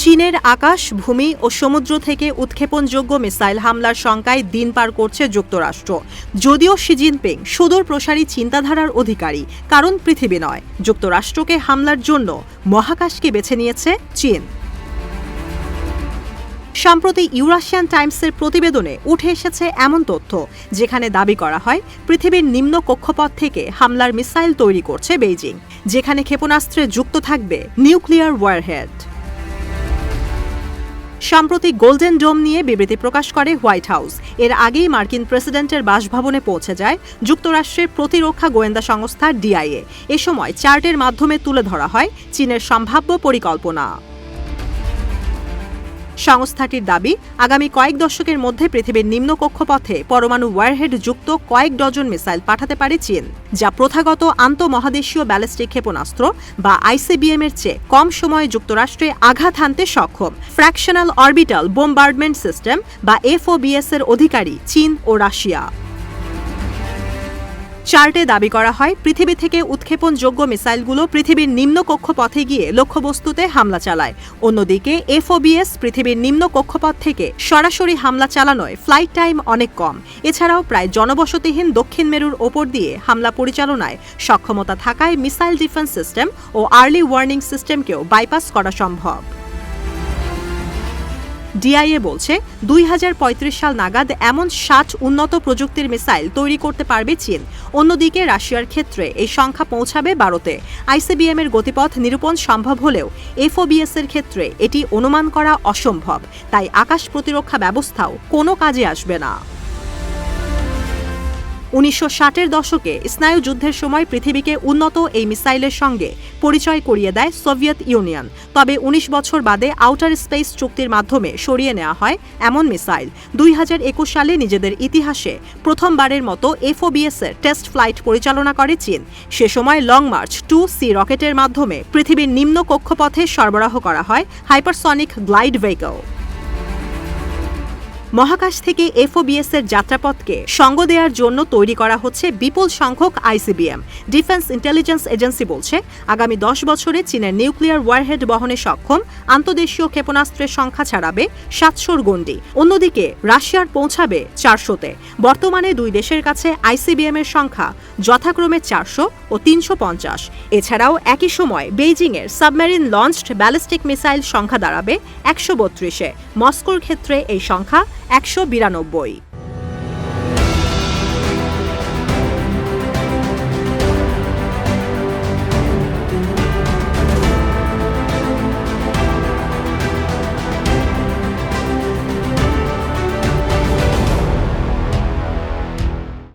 চীনের আকাশ, ভূমি ও সমুদ্র থেকে উৎক্ষেপণযোগ্য মিসাইল হামলার শঙ্কায় দিন পার করছে যুক্তরাষ্ট্র। যদিও শি জিনপিং সুদূর প্রসারী চিন্তাধারার অধিকারী, কারণ পৃথিবী নয়। যুক্তরাষ্ট্রকে হামলার জন্য মহাকাশকে বেছে নিয়েছে চীন। সম্প্রতি ইউরাশিয়ান টাইমসের প্রতিবেদনে উঠে এসেছে এমন তথ্য, যেখানে দাবি করা হয়, পৃথিবীর নিম্ন কক্ষপথ থেকে হামলার মিসাইল তৈরি করছে বেইজিং, যেখানে ক্ষেপণাস্ত্রে যুক্ত থাকবে নিউক্লিয়ার ওয়ারহেড। সাম্প্রতিক গোল্ডেন ডোম নিয়ে বিবৃতি প্রকাশ করে হোয়াইট হাউস। এর আগেই মার্কিন প্রেসিডেন্টের বাসভবনে পৌঁছে যায় যুক্তরাষ্ট্রের প্রতিরক্ষা গোয়েন্দা সংস্থা ডিআইএ। এ সময় চার্টের মাধ্যমে তুলে ধরা হয় চীনের সম্ভাব্য পরিকল্পনা। সংস্থাটির দাবি, আগামী কয়েক দশকের মধ্যে পৃথিবীর নিম্ন কক্ষপথে পরমাণু ওয়ারহেড যুক্ত কয়েক ডজন মিসাইল পাঠাতে পারে চীন, যা প্রথাগত আন্তঃমহাদেশীয় ব্যালিস্টিক ক্ষেপণাস্ত্র বা আইসিবিএম এর চেয়ে কম সময়ে যুক্তরাষ্ট্রে আঘাত হানতে সক্ষম। ফ্র্যাকশনাল অরবিটাল বোম্বার্ডমেন্ট সিস্টেম বা এফওবিএস এর অধিকারী চীন ও রাশিয়া। চার্টে দাবি করা হয়, পৃথিবী থেকে উৎক্ষেপণযোগ্য মিসাইলগুলো পৃথিবীর নিম্ন কক্ষপথে গিয়ে লক্ষ্যবস্তুতে হামলা চালায়। অন্যদিকে, এফওবিএস পৃথিবীর নিম্ন কক্ষপথ থেকে সরাসরি হামলা চালানোয় ফ্লাইট টাইম অনেক কম। এছাড়াও প্রায় জনবসতিহীন দক্ষিণ মেরুর ওপর দিয়ে হামলা পরিচালনায় সক্ষমতা থাকায় মিসাইল ডিফেন্স সিস্টেম ও আর্লি ওয়ার্নিং সিস্টেমকেও বাইপাস করা সম্ভব। ডিআইএ বলছে, দুই হাজার পঁয়ত্রিশ সাল নাগাদ এমন ষাট উন্নত প্রযুক্তির মিসাইল তৈরি করতে পারবে চীন। অন্যদিকে রাশিয়ার ক্ষেত্রে এই সংখ্যা পৌঁছাবে বারোতে আইসিবিএম এর গতিপথ নিরূপণ সম্ভব হলেও এফওবিএস এর ক্ষেত্রে এটি অনুমান করা অসম্ভব। তাই আকাশ প্রতিরক্ষা ব্যবস্থাও কোনো কাজে আসবে না। উনিশশো ষাটের দশকে স্নায়ু যুদ্ধের সময় পৃথিবীকে উন্নত এই মিসাইলের সঙ্গে পরিচয় করিয়ে দেয় সোভিয়েত ইউনিয়ন। তবে ১৯ বছর বাদে আউটার স্পেস চুক্তির মাধ্যমে সরিয়ে নেওয়া হয় এমন মিসাইল। দুই হাজার একুশ সালে নিজেদের ইতিহাসে প্রথমবারের মতো এফওবিএস এর টেস্ট ফ্লাইট পরিচালনা করে চীন। সে সময় লং মার্চ টু সি রকেটের মাধ্যমে পৃথিবীর নিম্ন কক্ষপথে সরবরাহ করা হয় হাইপারসনিক গ্লাইড ভেহিকল। মহাকাশ থেকে এফওবিএস এর যাত্রাপথকে সঙ্গ দেওয়ার জন্য তৈরি করা হচ্ছে বিপুল সংখ্যক আইসিবিএম। ডিফেন্স ইন্টেলিজেন্স এজেন্সি বলছে, আগামী দশ বছরে চীনের নিউক্লিয়ার ওয়ারহেড বহনে সক্ষম আন্তদেশীয় ক্ষেপণাস্ত্রের সংখ্যা ছাড়াবে সাতশোর গণ্ডি। অন্যদিকে, রাশিয়ার পৌঁছাবে চারশোতে। বর্তমানে দুই দেশের কাছে আইসিবিএম এর সংখ্যা যথাক্রমে চারশো ও তিনশো পঞ্চাশ। এছাড়াও একই সময় বেইজিংয়ের সাবমেরিন লঞ্চড ব্যালিস্টিক মিসাইল সংখ্যা দাঁড়াবে একশো বত্রিশে। মস্কোর ক্ষেত্রে এই সংখ্যা একশো বিরানব্বই।